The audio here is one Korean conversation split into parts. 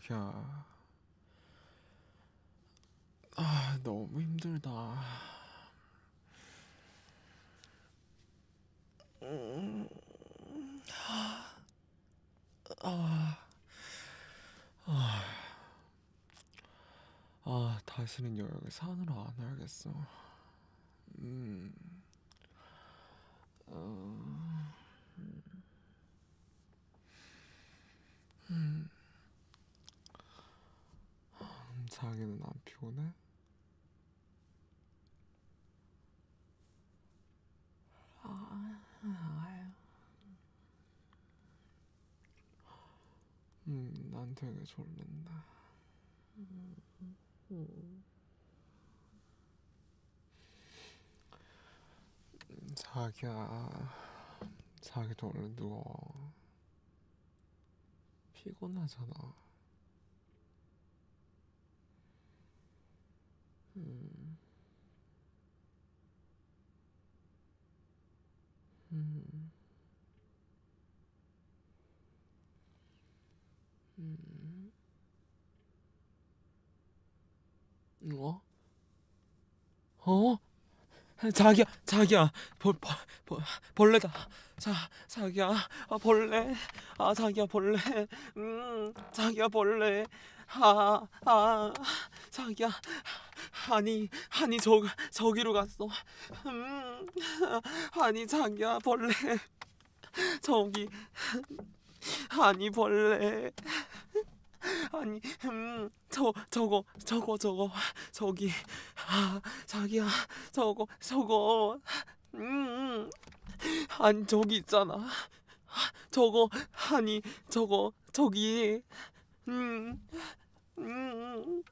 자기야. 아, 너무 힘들다. 음, 아, 아, 아, 아, 다시는 여기 산으로 안 와야겠어. 음, 자기는 안 피곤해? 음, 난 되게 졸린다. 음, 자기야, 자기도 얼른 누워. 피곤하잖아. 음. 음. 음. 어? 어? 자기야, 자기야, 벌, 벌, 벌, 벌레다. 자, 자기야, 아, 벌레. 아, 자기야, 벌레. 음, 자기야, 벌레. 아, 아, 자기야. 아니, 아니, 저, 저기로 갔어. 음, 아니, 자기야, 벌레. 저기, 아니, 벌레. 아니, 음, 저, 저거, 저거, 저거, 저기, 아, 자기야, 저거, 저거, 음, 아니, 저기 있잖아. 저거, 아니, 저거, 저기, 음, 음,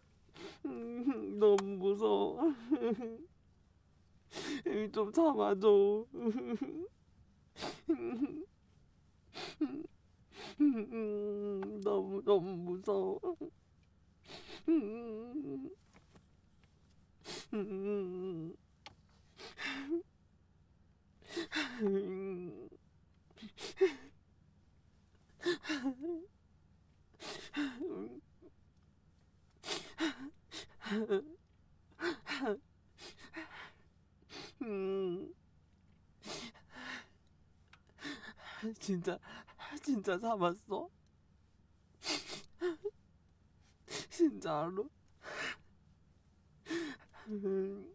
음, 너무 무서워. 좀 참아줘. 음, 너무 너무 무서워. 음, 음, 음. 음. 진짜 진짜 잡았어? 진짜로? 음.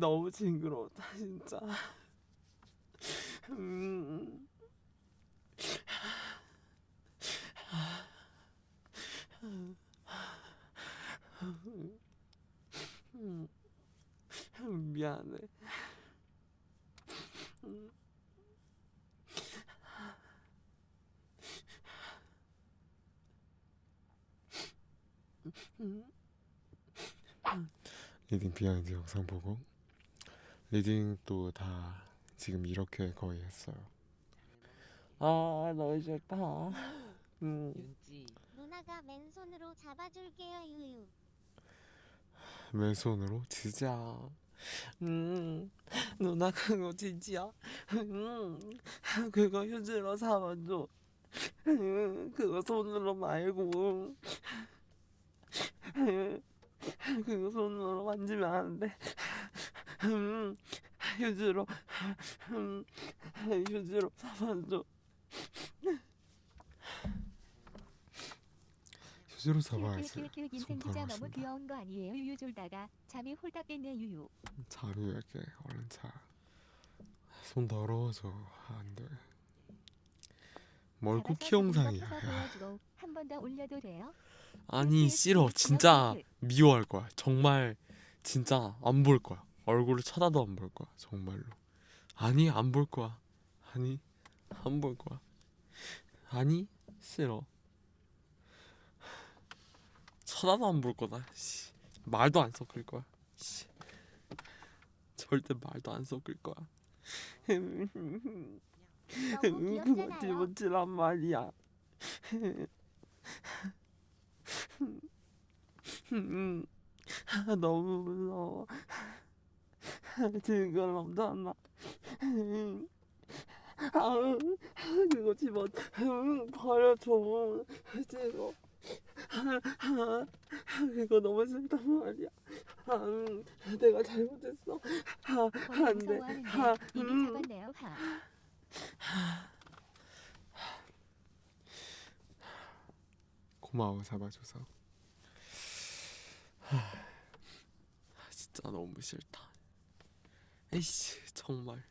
너무 징그러웠다 진짜. 음. 음. 미안해. 음. 리딩 비하인드 영상 보고 리딩 또다 지금 이렇게 거의 했어요. 아 너무 싫다. 음. 윤지 누나가 맨손으로 잡아줄게요 유유 맨손으로 진짜. 음 누나 그거 진짜. 음 그거 휴지로 잡아줘. 음, 그거 손으로 말고. 음, 그거 손으로 만지면 안 돼. 음, 휴지로, 음, 휴지로 잡아줘. 잡아야지. 킬킬킬 손 너무. 귀여운 거 아니에요 유유 졸다가 잠이 홀딱 깼네 유유 잠이 왜 이렇게 얼른 자. 손 더러워져. 안 돼. 뭘 쿠키 영상이야. 그거 야. 보여주고 한번 더 올려도 돼요? 아니 싫어 진짜 미워할 거야 정말 진짜 안 볼 거야 얼굴을 쳐다도 안 볼 거야 정말로 아니 안 볼 거야 아니 안 볼 거야 아니 싫어 쳐다도 안볼 거다 씨. 말도 안 섞을 거야 씨. 절대 말도 안 섞을 거야 너무 그거 지붙이란 말이야 음. 아, 너무 무서워. 지금 남자나. 아, 그거 집어 버려줘. 지금. 이거 너무 싫단 말이야. 아, 내가 잘못했어. 아, 안 돼. 아, 이미 음. 잡았네요. 하. 고마워 잡아줘서. 하, 진짜 너무 싫다. 에이씨 정말.